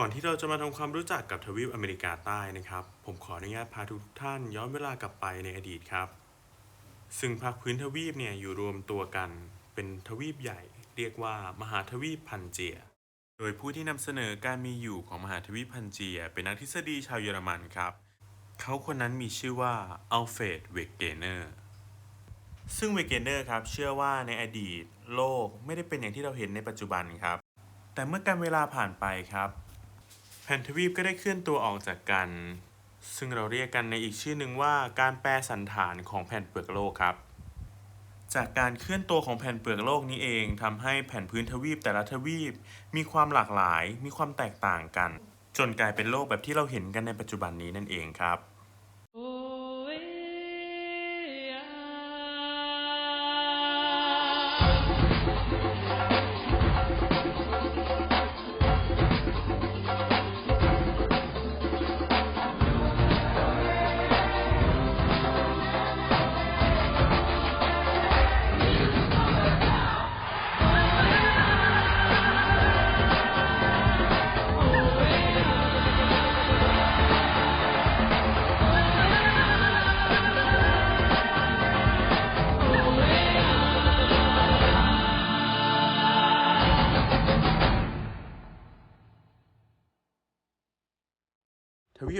ก่อนที่เราจะมาทำความรู้จักกับทวีปอเมริกาใต้นะครับ ผมขออนุญาตพาทุกท่านย้อนเวลากลับไปในอดีตครับ ซึ่งภาคพื้นทวีปเนี่ยอยู่รวมตัวกัน เป็นทวีปใหญ่ เรียกว่ามหาทวีปพันเจีย โดยผู้ที่นำเสนอการมีอยู่ของมหาทวีปพันเจีย เป็นนักทฤษฎีชาวเยอรมันครับ เขาคนนั้นมีชื่อว่าอัลเฟรดเวกเกเนอร์ซึ่งเวกเกเนอร์ครับเชื่อว่าในอดีตโลกไม่ได้เป็นอย่างที่เราเห็นในปัจจุบันครับ แต่เมื่อการเวลาผ่านไปครับ แผ่นทวีปก็ได้เคลื่อนตัวออกจากกัน ซึ่งเราเรียกกันในอีกชื่อหนึ่งว่าการแปรสันฐานของแผ่นเปลือกโลกครับ จากการเคลื่อนตัวของแผ่นเปลือกโลกนี้เองทำให้แผ่นพื้นทวีปแต่ละทวีป มีความหลากหลาย มีความแตกต่างกัน จนกลายเป็นโลกแบบที่เราเห็นกันในปัจจุบันนี้นั่นเองครับ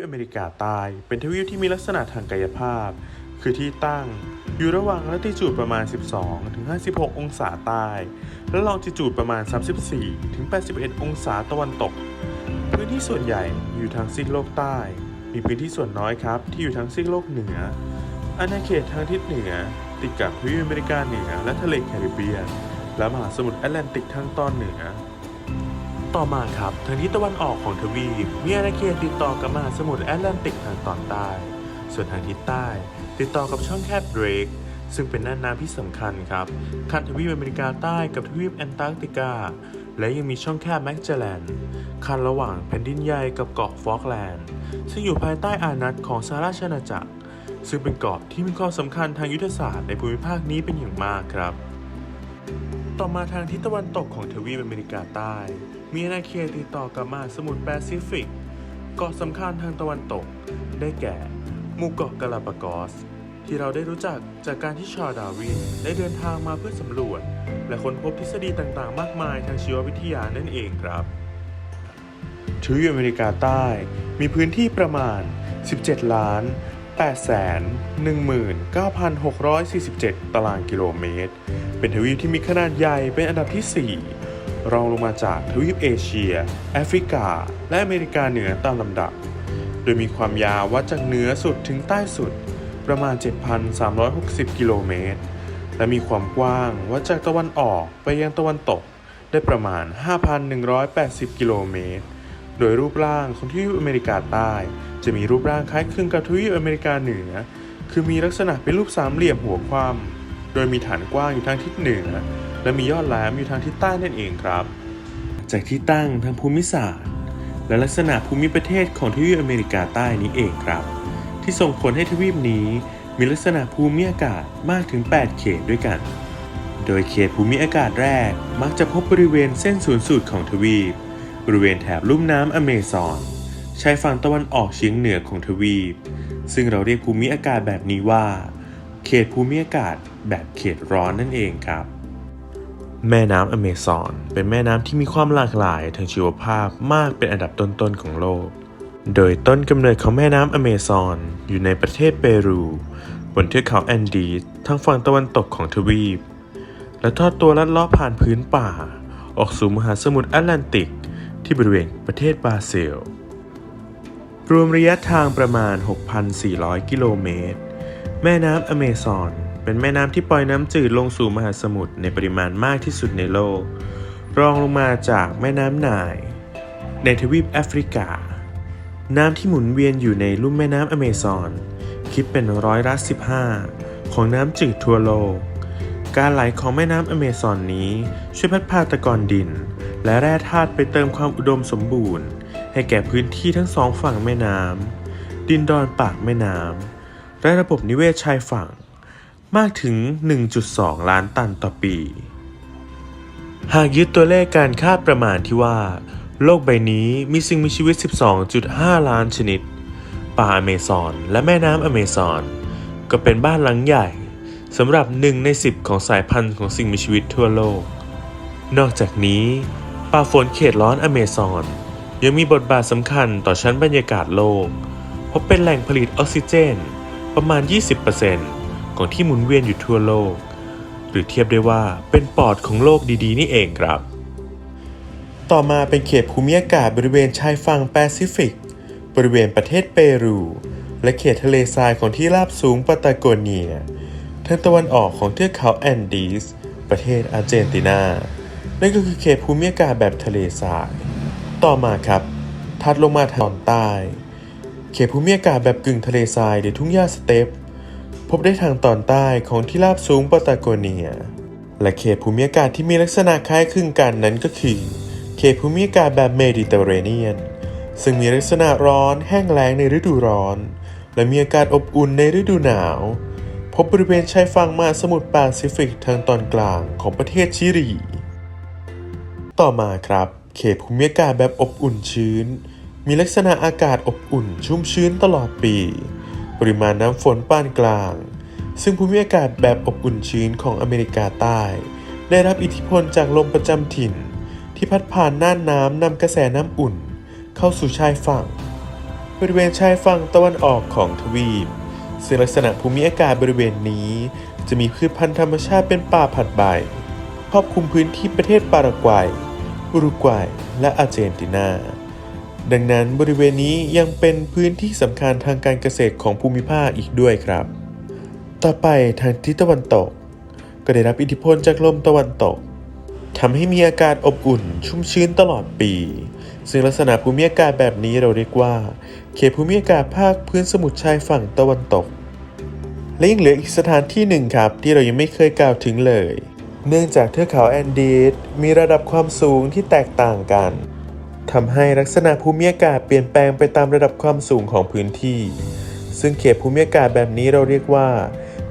อเมริกาใต้เป็นทวีปที่มีลักษณะทางกายภาพ คือที่ตั้งอยู่ระหว่างลัติจูดประมาณ 12 ถึง 56 องศาใต้ และลองจิจูดประมาณ 34 ถึง 81 องศาตะวันตก พื้นที่ส่วนใหญ่อยู่ทางซีกโลกใต้ มีพื้นที่ส่วนน้อยครับที่อยู่ทางซีกโลกเหนือ อาณาเขตทางทิศเหนือ ติดกับทวีปอเมริกาเหนือและทะเลแคริบเบียน และมหาสมุทรแอตแลนติกทางตอนเหนือ ต่อมาครับทางทิศตะวันออกของทวีปมีอาณาเขตติดต่อกับมหาสมุทรแอตแลนติกทางตอนใต้ ส่วนทางทิศใต้ ติดต่อกับช่องแคบเดรกซึ่งเป็นน่านน้ำที่สำคัญครับขั้นทวีปอเมริกาใต้กับทวีปแอนตาร์กติกา และยังมีช่องแคบแมกเจลแลนขั้นระหว่างแผ่นดินใหญ่กับเกาะฟอกแลนด์ ซึ่งอยู่ภายใต้อานัตของสหราชอาณาจักร ซึ่งเป็นเกาะที่มีความสำคัญทางยุทธศาสตร์ในภูมิภาคนี้เป็นอย่างมากครับ ต่อมาทางทิศตะวันตกของทวีปอเมริกาใต้ มีอาณาเขตติดต่อกับมหาสมุทรแปซิฟิก เกาะสำคัญทางตะวันตก ได้แก่หมู่เกาะกาลาปากอส ที่เราได้รู้จักจากการที่ชาร์ดาวินได้เดินทางมาเพื่อสำรวจ และค้นพบทฤษฎีต่างๆ มากมายทางชีววิทยานั่นเองครับทวีปอเมริกาใต้มีพื้นที่ประมาณ 17 ล้าน8 1 9 6 4 7 ตารางกิโลเมตร เป็นทวีปที่มีขนาดใหญ่เป็นอันดับที่ 4 รองลงมาจากทวีปเอเชีย แอฟริกา และอเมริกาเหนือตามลำดับ โดยมีความยาววัดจากเหนือสุดถึงใต้สุดประมาณ 7,360 กิโลเมตร และมีความกว้างวัดจากตะวันออกไปยังตะวันตกได้ประมาณ 5,180 กิโลเมตร โดยรูปร่างของทวีปอเมริกาใต้ จะมีรูปร่างคล้ายคลึงกับทวีปอเมริกาเหนือ คือมีลักษณะเป็นรูปสามเหลี่ยมหัวคว่ำโดยมีฐานกว้างอยู่ทางทิศเหนือ และมียอดแหลมอยู่ทางทิศใต้นั่นเองครับ จากที่ตั้งทางภูมิศาสตร์ และลักษณะภูมิประเทศของทวีปอเมริกาใต้นี้เองครับ ที่ส่งผลให้ทวีปนี้มีลักษณะภูมิอากาศมากถึง 8 เขตด้วยกัน โดยเขตภูมิอากาศแรกมักจะพบบริเวณเส้นศูนย์สูตรของทวีป บริเวณแถบลุ่มน้ำอเมซอนชายฝั่งตะวันออกเฉียงเหนือของทวีป ซึ่งเราเรียกภูมิอากาศแบบนี้ว่า เขตภูมิอากาศแบบเขตร้อนนั่นเองครับ แม่น้ำอเมซอนเป็นแม่น้ำที่มีความหลากหลายทางชีวภาพมากเป็นอันดับต้นๆของโลก โดยต้นกำเนิดของแม่น้ำอเมซอนอยู่ในประเทศเปรู บนเทือกเขาแอนดีสทางฝั่งตะวันตกของทวีป และทอดตัวลัดเลาะผ่านพื้นป่า ออกสู่มหาสมุทรแอตแลนติก ที่บริเวณประเทศบราซิล รวมระยะทางประมาณ 6,400 กิโลเมตร แม่น้ำอเมซอน เป็นแม่น้ำที่ปล่อยน้ำจืดลงสู่มหาสมุทรในปริมาณมากที่สุดในโลก รองลงมาจากแม่น้ำไนายในทวีปแอฟริกา น้ำที่หมุนเวียนอยู่ในลุ่มแม่น้ำอเมซอน คิดเป็นร้อยละ15 ของน้ำจืดทั่วโลก การไหลของแม่น้ำอเมซอนนี้ ช่วยพัดพาตะกอนดิน และแร่ธาตุไปเติมความอุดมสมบูรณ์ ให้แก่พื้นที่ทั้งสองฝั่งแม่น้ำดินดอนปากแม่น้ำและระบบนิเวศชายฝั่ง มากถึง 1.2 ล้านตันต่อปี หากยึดตัวเลขการคาดประมาณที่ว่า โลกใบนี้มีสิ่งมีชีวิต 12.5 ล้านชนิด ป่าอเมซอนและแม่น้ำอเมซอน ก็เป็นบ้านหลังใหญ่สำหรับหนึ่งใน 10 ของสายพันธุ์ของสิ่งมีชีวิตทั่วโลก นอกจากนี้ ป่าฝนเขตร้อนอเมซอน ยังมีบทบาทสำคัญต่อชั้นบรรยากาศโลก เพราะเป็นแหล่งผลิตออกซิเจน ประมาณ 20% ของที่หมุนเวียนอยู่ทั่วโลก หรือเทียบได้ว่าเป็นปอดของโลกดีๆ นี่เองครับ ต่อมาเป็นเขตภูมิอากาศบริเวณชายฝั่งแปซิฟิก บริเวณประเทศเปรู และเขตทะเลทรายของที่ราบสูงปาตาโกเนียทางตะวันออกของเทือกเขาแอนดีส ประเทศอาร์เจนตินา นั่นก็คือเขตภูมิอากาศแบบทะเลทราย ต่อมาครับ ถัดลงมาทางตอนใต้ เขตภูมิอากาศแบบกึ่งทะเลทรายหรือทุ่งหญ้าสเตป พบได้ทางตอนใต้ของที่ราบสูงปาตาโกเนีย และเขตภูมิอากาศที่มีลักษณะคล้ายคลึงกันนั้นก็คือ เขตภูมิอากาศแบบเมดิเตอร์เรเนียน ซึ่งมีลักษณะร้อนแห้งแล้งในฤดูร้อน และมีอากาศอบอุ่นในฤดูหนาว พบบริเวณชายฝั่งมหาสมุทรแปซิฟิกทางตอนกลางของประเทศชิลี ต่อมาครับ เขตภูมิอากาศแบบอบอุ่นชื้น มีลักษณะอากาศอบอุ่นชุ่มชื้นตลอดปี ปริมาณน้ำฝนปานกลาง ซึ่งภูมิอากาศแบบอบอุ่นชื้นของอเมริกาใต้ ได้รับอิทธิพลจากลมประจำถิ่น ที่พัดผ่านน่านน้ำนำกระแสน้ำอุ่น เข้าสู่ชายฝั่ง บริเวณชายฝั่งตะวันออกของทวีปซึ่งลักษณะภูมิอากาศบริเวณนี้ จะมีพืชพันธุ์ธรรมชาติเป็นป่าผัดใบครอบคลุมพื้นที่ประเทศปารากวัย อุรุกวัย และอาร์เจนตินา ดังนั้นบริเวณนี้ยังเป็นพื้นที่สำคัญทางการเกษตรของภูมิภาคอีกด้วยครับ ต่อไปทางทิศตะวันตก ก็ได้รับอิทธิพลจากลมตะวันตกทำให้มีอากาศอบอุ่นชุ่มชื้นตลอดปี ซึ่งลักษณะภูมิอากาศแบบนี้เราเรียกว่า เขตภูมิอากาศภาคพื้นสมุทรชายฝั่งตะวันตก และยังเหลืออีกสถานที่หนึ่งครับ ที่เรายังไม่เคยกล่าวถึงเลย เนื่องจากเทือกเขาแอนดีสมีระดับความสูงที่แตกต่างกัน ทำให้ลักษณะภูมิอากาศเปลี่ยนแปลงไปตามระดับความสูงของพื้นที่ ซึ่งเขตภูมิอากาศแบบนี้เราเรียกว่า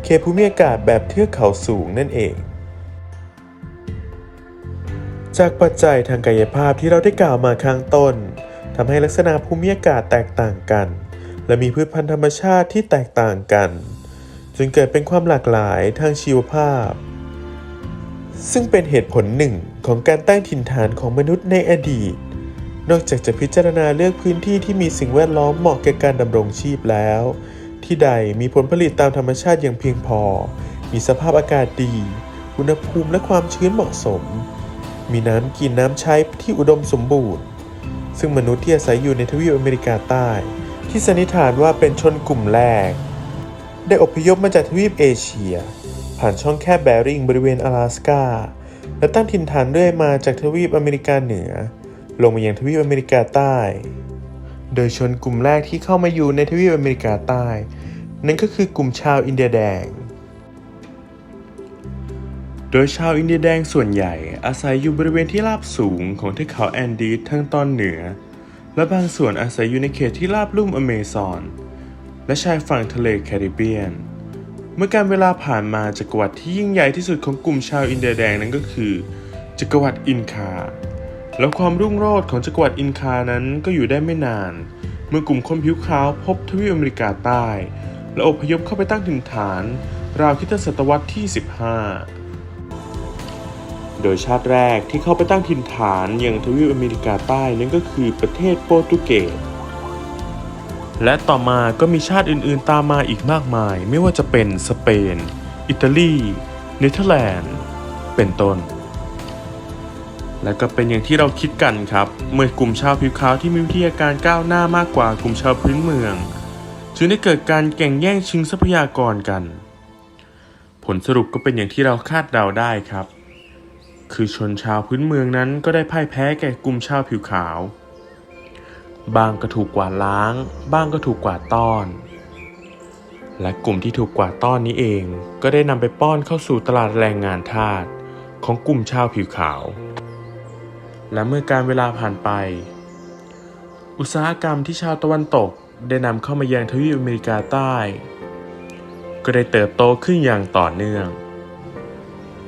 เขตภูมิอากาศแบบเทือกเขาสูงนั่นเอง จากปัจจัยทางกายภาพที่เราได้กล่าวมาข้างต้นทำให้ลักษณะภูมิอากาศแตกต่างกัน และมีพืชพันธุ์ธรรมชาติที่แตกต่างกันจึงเกิดเป็นความหลากหลายทางชีวภาพ ซึ่งเป็นเหตุผลหนึ่งของการตั้งถิ่นฐานของมนุษย์ในอดีต นอกจากจะพิจารณาเลือกพื้นที่ที่มีสิ่งแวดล้อมเหมาะแก่การดำรงชีพแล้ว ที่ใดมีผลผลิตตามธรรมชาติอย่างเพียงพอ มีสภาพอากาศดี อุณหภูมิและความชื้นเหมาะสม มีน้ำกินน้ำใช้ที่อุดมสมบูรณ์ ซึ่งมนุษย์ที่อาศัยอยู่ในทวีปอเมริกาใต้ ที่สันนิษฐานว่าเป็นชนกลุ่มแรก ได้อพยพมาจากทวีปเอเชีย ผ่านช่องแคบแบริงบริเวณ阿拉สกาและตั้งถิ่นฐานเรื่อยมาจากทวีปอเมริกาเหนือ ลงมายังทวีปอเมริกาใต้ โดยชนกลุ่มแรกที่เข้ามาอยู่ในทวีปอเมริกาใต้ นั่นก็คือกลุ่มชาวอินเดียแดง โดยชาวอินเดียแดงส่วนใหญ่อาศัยอยู่บริเวณที่ราบสูงของเทือกเขาแอนดีสทางตอนเหนือ และบางส่วนอาศัยอยู่ในเขตที่ราบลุ่มอเมซอน และชายฝั่งทะเลแคริบเบียนเมื่อการเวลาผ่านมาจักรวรรดิที่ยิ่งใหญ่ที่สุดของกลุ่มชาวอินเดียแดงนั้นก็คือ จักรวรรดิอินคา แล้วความรุ่งโรจน์ของจักรวรรดิอินคานั้นก็อยู่ได้ไม่นาน เมื่อกลุ่มคนผิวขาวพบทวีปอเมริกาใต้ และอพยพเข้าไปตั้งถิ่นฐาน ราวคริดศตวรรษที่ 15 โดยชาติแรกที่เข้าไปตั้งถิ่นฐานยังทวีปอเมริกาใต้นั่นก็คือประเทศโปรตุเกสและต่อมาก็มีชาติอื่นๆ ตามมาอีกมากมาย ไม่ว่าจะเป็นสเปน อิตาลี เนเธอร์แลนด์ เป็นต้น และก็เป็นอย่างที่เราคิดกันครับ เมื่อกลุ่มชาวผิวขาวที่มีวิทยาการก้าวหน้ามากกว่ากลุ่มชาวพื้นเมือง จึงได้เกิดการแข่งแย่งชิงทรัพยากรกัน ผลสรุปก็เป็นอย่างที่เราคาดเดาได้ครับ คือชนชาวพื้นเมืองนั้นก็ได้พ่ายแพ้แก่กลุ่มชาวผิวขาว บางก็ถูกกวาดล้าง บ้างก็ถูกกวาดต้อน และกลุ่มที่ถูกกวาดต้อนนี้เอง ก็ได้นำไปป้อนเข้าสู่ตลาดแรงงานทาสของกลุ่มชาวผิวขาว และเมื่อการเวลาผ่านไป อุตสาหกรรมที่ชาวตะวันตกได้นำเข้ามายังทวีปอเมริกาใต้ ก็ได้เติบโตขึ้นอย่างต่อเนื่อง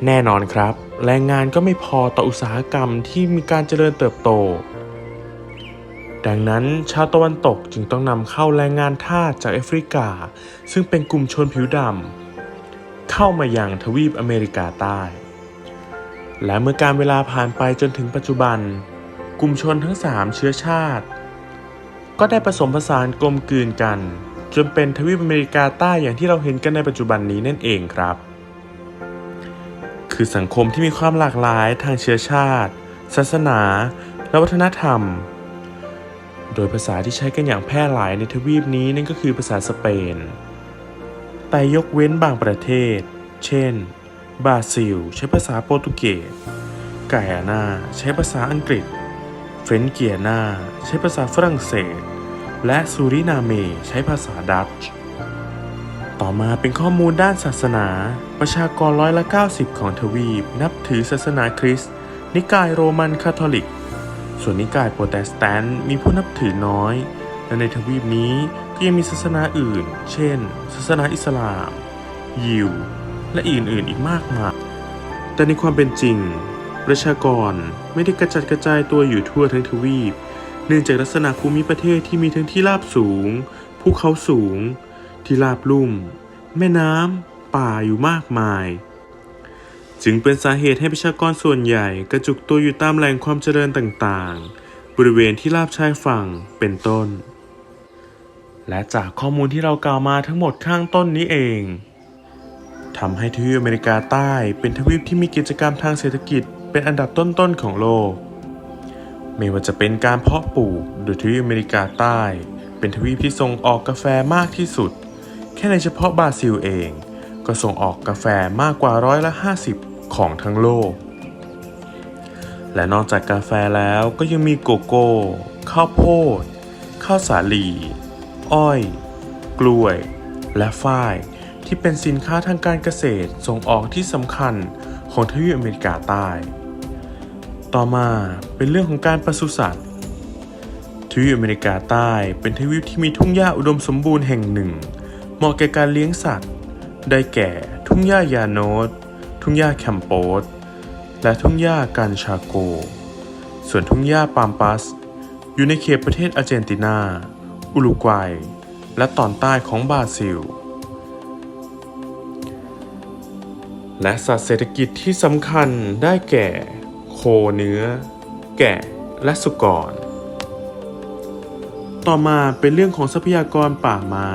แน่นอนครับ แรงงานก็ไม่พอต่ออุตสาหกรรมที่มีการเจริญเติบโต ดังนั้นชาวตะวันตกจึงต้องนำเข้าแรงงานทาสจากแอฟริกา ซึ่งเป็นกลุ่มชนผิวดำเข้ามายังทวีปอเมริกาใต้ และเมื่อการเวลาผ่านไปจนถึงปัจจุบัน กลุ่มชนทั้งสามเชื้อชาติ ก็ได้ผสมผสานกลมกลืนกัน จนเป็นทวีปอเมริกาใต้อย่างที่เราเห็นกันในปัจจุบันนี้นั่นเองครับ คือสังคมที่มีความหลากหลายทางเชื้อชาติ ศาสนา และวัฒนธรรม โดยภาษาที่ใช้กันอย่างแพร่หลายในทวีปนี้นั่นก็คือภาษาสเปน แต่ยกเว้นบางประเทศ เช่น บราซิล ใช้ภาษาโปรตุเกสไกอานาใช้ภาษาอังกฤษ เฟรนเกียนาใช้ภาษาฝรั่งเศส และซูรินาเมใช้ภาษาดัตช์ ต่อมาเป็นข้อมูลด้านศาสนา ประชากรร้อยละ 90 ของทวีป นับถือศาสนาคริสต์ นิกายโรมันคาทอลิก ส่วนนิกายโปรเตสแตนต์มีผู้นับถือน้อย และในทวีปนี้ก็ยังมีศาสนาอื่น เช่น ศาสนาอิสลาม ยิว และอื่นๆอีกมากมาย แต่ในความเป็นจริง ประชากรไม่ได้กระจัดกระจายตัวอยู่ทั่วทั้งทวีป เนื่องจากลักษณะภูมิประเทศที่มีทั้งที่ราบสูง ภูเขาสูง ที่ราบลุ่ม แม่น้ำ ป่าอยู่มากมาย จึงเป็นสาเหตุให้ประชากรส่วนใหญ่กระจุกตัวอยู่ตามแหล่งความเจริญต่างๆ บริเวณที่ราบชายฝั่ง เป็นต้นและจากข้อมูลที่เรากล่าวมาทั้งหมดข้างต้นนี้เอง ทำให้ทวีปอเมริกาใต้เป็นทวีปที่มีกิจกรรมทางเศรษฐกิจ เป็นอันดับต้นๆของโลก ไม่ว่าจะเป็นการเพาะปลูกโดยทวีปอเมริกาใต้ เป็นทวีปที่ส่งออกกาแฟมากที่สุด แค่ในเฉพาะบราซิลเอง ก็ส่งออกกาแฟมากกว่าร้อยละ 50 ของทั้งโลก และนอกจากกาแฟแล้วก็ยังมีโกโก้ ข้าวโพด ข้าวสาลี อ้อย กล้วย และฝ้าย ที่เป็นสินค้าทางการเกษตรส่งออกที่สำคัญของทวีปอเมริกาใต้ ต่อมาเป็นเรื่องของการปศุสัตว์ ทวีปอเมริกาใต้เป็นทวีปที่มีทุ่งหญ้าอุดมสมบูรณ์แห่งหนึ่ง เหมาะแก่การเลี้ยงสัตว์ ได้แก่ทุ่งหญ้ายาโนสทุ่งหญ้าแคมโปสและทุ่งหญ้ากันชาโก ส่วนทุ่งหญ้าปามปัส อยู่ในเขตประเทศอาร์เจนตินา อุรุกวัย และตอนใต้ของบราซิล และสัตว์เศรษฐกิจที่สำคัญได้แก่ โคเนื้อ แกะและสุกร ต่อมาเป็นเรื่องของทรัพยากรป่าไม้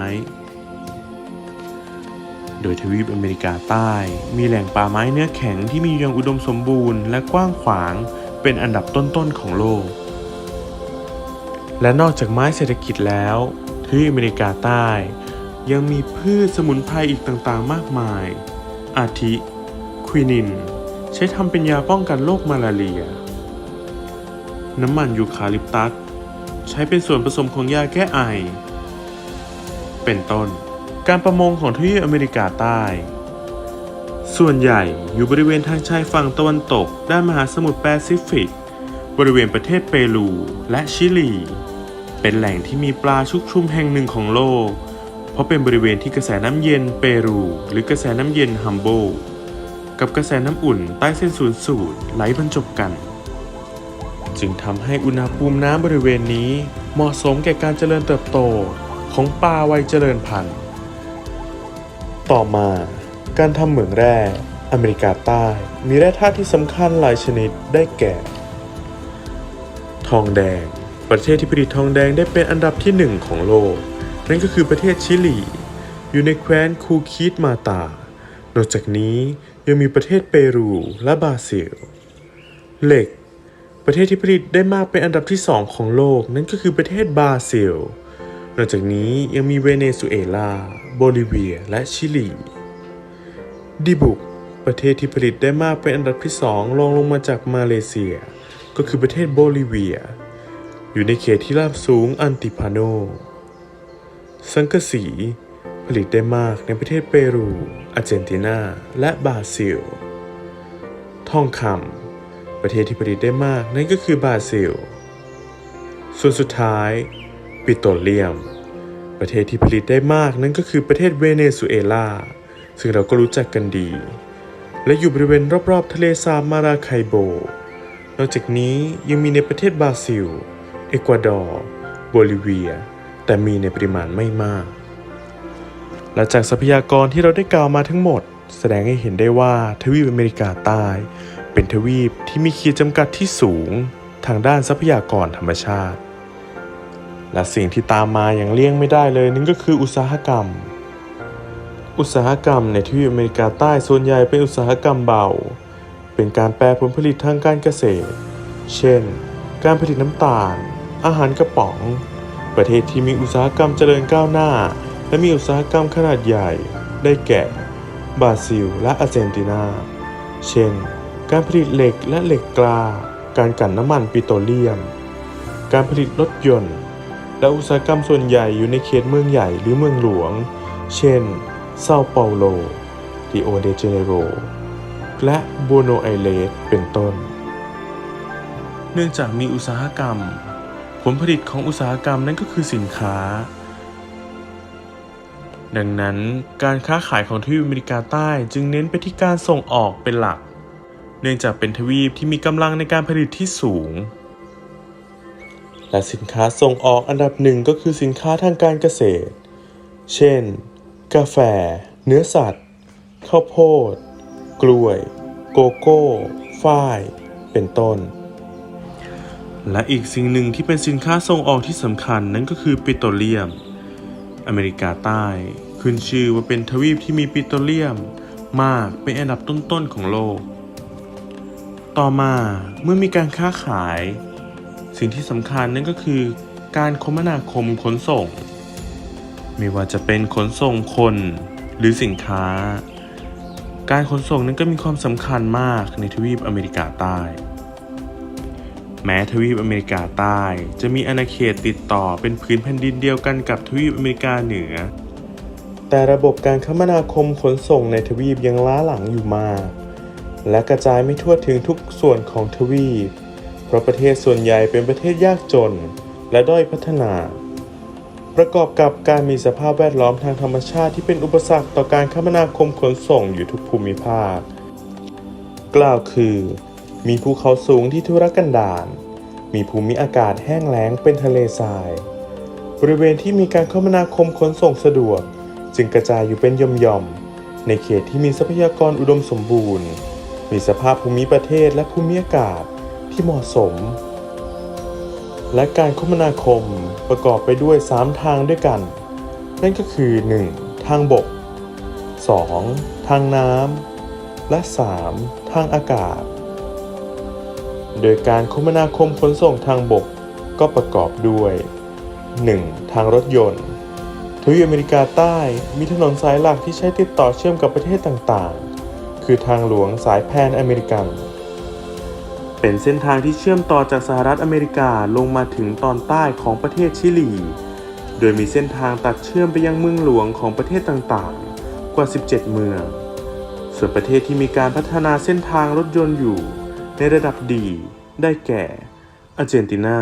โดยทวีปอเมริกาใต้ มีแหล่งป่าไม้เนื้อแข็งที่มีอยู่อย่างอุดมสมบูรณ์และกว้างขวางเป็นอันดับต้นๆของโลก และนอกจากไม้เศรษฐกิจแล้วทวีปอเมริกาใต้ ยังมีพืชสมุนไพรอีกต่างๆ มากมาย อาทิ ควินิน ใช้ทำเป็นยาป้องกันโรคมาลาเรีย น้ำมันยูคาลิปตัส ใช้เป็นส่วนผสมของยาแก้ไอ เป็นต้น การประมงของทวีปอเมริกาใต้ ส่วนใหญ่อยู่บริเวณทางชายฝั่งตะวันตก ด้านมหาสมุทรแปซิฟิก บริเวณประเทศเปรูและชิลี เป็นแหล่งที่มีปลาชุกชุมแห่งหนึ่งของโลก เพราะเป็นบริเวณที่กระแสน้ำเย็นเปรู หรือกระแสน้ำเย็นฮัมโบ กับกระแสน้ำอุ่นใต้เส้นศูนย์สูตรไหลบรรจบกัน จึงทำให้อุณหภูมิน้ำบริเวณนี้เหมาะสมแก่การเจริญเติบโตของปลาวัยเจริญพันธุ์ ต่อมาการทำเหมืองแร่อเมริกาใต้มีแร่ธาตุที่สำคัญหลายชนิดได้แก่ ทองแดง ประเทศที่ผลิตทองแดงได้เป็นอันดับที่หนึ่งของโลก นั่นก็คือประเทศชิลี อยู่ในแคว้นคูคิดมาตา นอกจากนี้ ยังมีประเทศเปรูและบราซิล เหล็ก ประเทศที่ผลิตได้มากเป็นอันดับที่สองของโลกนั่นก็คือประเทศบราซิล นอกจากนี้ยังมีเวเนซุเอลา โบลิเวีย และชิลี ดิบุก ประเทศที่ผลิตได้มากเป็นอันดับที่สองรองลงมาจากมาเลเซีย ก็คือประเทศโบลิเวีย อยู่ในเขตที่ราบสูงอันติพาโน สังกะสี ผลิตได้มากในประเทศเปรู อาร์เจนตินา และบราซิล ทองคำประเทศที่ผลิตได้มากนั่นก็คือบราซิล ส่วนสุดท้าย ปิโตรเลียม ประเทศที่ผลิตได้มากนั่นก็คือประเทศเวเนซุเอลา ซึ่งเราก็รู้จักกันดี และอยู่บริเวณรอบๆ ทะเลสาบมาราไคโบ นอกจากนี้ยังมีในประเทศบราซิล เอกวาดอร์ โบลิเวีย แต่มีในปริมาณไม่มาก และจากทรัพยากรที่เราได้กล่าวมาทั้งหมด แสดงให้เห็นได้ว่าทวีปอเมริกาใต้ เป็นทวีปที่มีขีดจำกัดที่สูง ทางด้านทรัพยากรธรรมชาติ และสิ่งที่ตามมาอย่างเลี่ยงไม่ได้เลยนั่นก็คืออุตสาหกรรม อุตสาหกรรมในทวีปอเมริกาใต้ส่วนใหญ่เป็นอุตสาหกรรมเบา เป็นการแปรผลผลิตทางการเกษตร เช่น การผลิตน้ำตาล อาหารกระป๋อง ประเทศที่มีอุตสาหกรรมเจริญก้าวหน้า และมีอุตสาหกรรมขนาดใหญ่ได้แก่บราซิล และอาร์เจนตินา เช่น การผลิตเหล็กและเหล็กกล้าการกลั่นน้ำมันปิโตรเลียม การผลิตรถยนต์ และอุตสาหกรรมส่วนใหญ่อยู่ในเขตเมืองใหญ่หรือเมืองหลวง เช่น เซาเปาโลริโอเดเจเนโร และโบโนไอเรสเป็นต้น เนื่องจากมีอุตสาหกรรม ผลผลิตของอุตสาหกรรมนั้นก็คือสินค้า ดังนั้นการค้าขายของทวีปอเมริกาใต้จึงเน้นไปที่การส่งออกเป็นหลัก เนื่องจากเป็นทวีปที่มีกำลังในการผลิตที่สูง และสินค้าส่งออกอันดับหนึ่งก็คือสินค้าทางการเกษตร เช่น กาแฟ เนื้อสัตว์ ข้าวโพด กล้วย โกโก้ ฝ้าย เป็นต้น และอีกสิ่งหนึ่งที่เป็นสินค้าส่งออกที่สำคัญนั่นก็คือปิโตรเลียม อเมริกาใต้ ขึ้นชื่อว่าเป็นทวีปที่มีปิโตรเลียม มากเป็นอันดับต้นๆของโลก ต่อมาเมื่อมีการค้าขาย สิ่งที่สำคัญนั่นก็คือ การคมนาคมขนส่ง ไม่ว่าจะเป็นขนส่งคนหรือสินค้า การขนส่งนั้นก็มีความสำคัญมากในทวีปอเมริกาใต้ แม้ทวีปอเมริกาใต้ จะมีอาณาเขตติดต่อเป็นพื้นแผ่นดินเดียวกันกับทวีปอเมริกาเหนือ แต่ระบบการคมนาคมขนส่งในทวีปยังล้าหลังอยู่มาก และกระจายไม่ทั่วถึงทุกส่วนของทวีป เพราะประเทศส่วนใหญ่เป็นประเทศยากจนและด้อยพัฒนา ประกอบกับการมีสภาพแวดล้อมทางธรรมชาติที่เป็นอุปสรรคต่อการคมนาคมขนส่งอยู่ทุกภูมิภาค กล่าวคือ มีภูเขาสูงที่ทุรกันดาร มีภูมิอากาศแห้งแล้งเป็นทะเลทราย บริเวณที่มีการคมนาคมขนส่งสะดวก จึงกระจายอยู่เป็นย่อมๆ ในเขตที่มีทรัพยากรอุดมสมบูรณ์ มีสภาพภูมิประเทศและภูมิอากาศที่เหมาะสม และการคมนาคมประกอบไปด้วย 3 ทางด้วยกัน นั่นก็คือ 1. ทางบก 2. ทางน้ำและ 3. ทางอากาศ โดยการคมนาคมขนส่งทางบกก็ประกอบด้วย 1. ทางรถยนต์ ทวีปอเมริกาใต้มีถนนสายหลักที่ใช้ติดต่อเชื่อมกับประเทศต่างๆ คือทางหลวงสายแพนอเมริกัน เป็นเส้นทางที่เชื่อมต่อจากสหรัฐอเมริกาลงมาถึงตอนใต้ของประเทศชิลี โดยมีเส้นทางตัดเชื่อมไปยังเมืองหลวงของประเทศต่างๆ กว่า 17 เมือง ส่วนประเทศที่มีการพัฒนาเส้นทางรถยนต์อยู่ ในระดับดี ได้แก่อาร์เจนตินา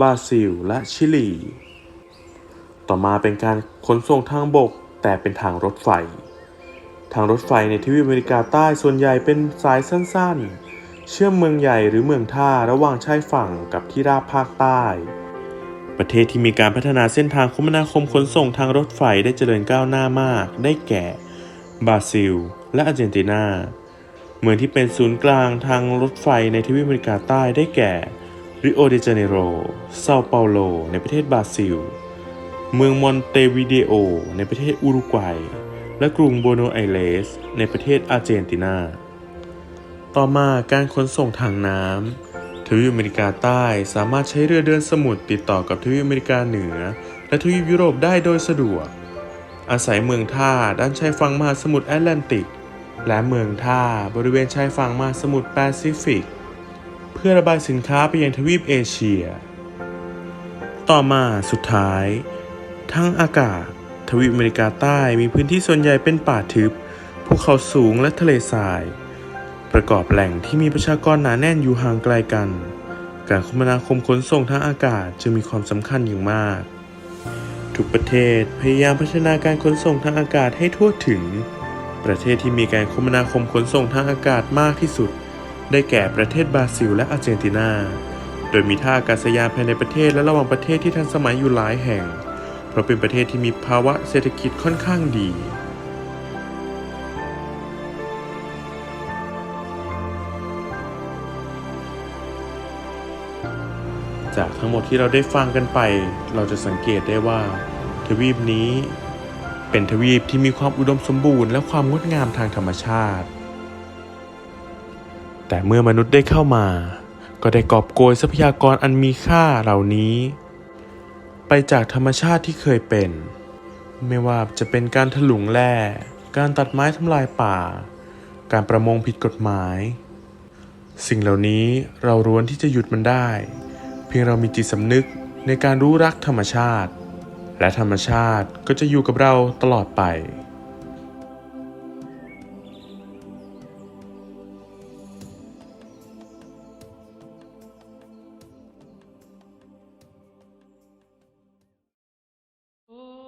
บราซิล และชิลี ต่อมาเป็นการขนส่งทางบกแต่เป็นทางรถไฟ ทางรถไฟในทวีปอเมริกาใต้ส่วนใหญ่เป็นสายสั้นๆ เชื่อมเมืองใหญ่หรือเมืองท่าระหว่างชายฝั่งกับที่ราบภาคใต้ ประเทศที่มีการพัฒนาเส้นทางคมนาคมขนส่งทางรถไฟได้เจริญก้าวหน้ามาก ได้แก่ บราซิล และอาร์เจนตินา เมืองที่เป็นศูนย์กลางทางรถไฟในทวีปอเมริกาใต้ได้แก่ริโอเดจาเนโรเซาเปาโล ในประเทศบราซิล เมืองมอนเตวิเดโอ ในประเทศอุรุกวัย และกรุงโบโนไอเรสในประเทศอาร์เจนตินา ต่อมาการขนส่งทางน้ำทวีปอเมริกาใต้สามารถใช้เรือเดินสมุทรติดต่อกับทวีปอเมริกาเหนือ และทวีปยุโรปได้โดยสะดวก อาศัยเมืองท่าด้านชายฝั่งมหาสมุทรแอตแลนติก และเมืองท่าบริเวณชายฝั่งมหาสมุทรแปซิฟิก เพื่อระบายสินค้าไปยังทวีปเอเชีย ต่อมาสุดท้าย ทั้งอากาศ ทวีปอเมริกาใต้มีพื้นที่ส่วนใหญ่เป็นป่าทึบภูเขาสูงและทะเลทราย ประกอบแหล่งที่มีประชากรหนาแน่นอยู่ห่างไกลกัน การคมนาคมขนส่งทางอากาศจึงมีความสำคัญอย่างมาก ทุกประเทศพยายามพัฒนาการขนส่งทางอากาศให้ทั่วถึง ประเทศที่มีการคมนาคมขนส่งทางอากาศมากที่สุด ได้แก่ประเทศบราซิลและอาร์เจนตินา โดยมีท่าอากาศยานภายในประเทศและระหว่างประเทศที่ทันสมัยอยู่หลายแห่ง เพราะเป็นประเทศที่มีภาวะเศรษฐกิจค่อนข้างดีจากทั้งหมดที่เราได้ฟังกันไป เราจะสังเกตได้ว่า ทวีปนี้ เป็นทวีปที่มีความอุดมสมบูรณ์และความงดงามทางธรรมชาติ แต่เมื่อมนุษย์ได้เข้ามา ก็ได้กอบโกยทรัพยากรอันมีค่าเหล่านี้ ไปจากธรรมชาติที่เคยเป็น ไม่ว่าจะเป็นการถลุงแร่ การตัดไม้ทำลายป่า การประมงผิดกฎหมาย สิ่งเหล่านี้เราร้วนที่จะหยุดมันได้ เพียงเรามีจิตสำนึกในการรู้รักธรรมชาติ และธรรมชาติก็จะอยู่กับเราตลอดไป Oh.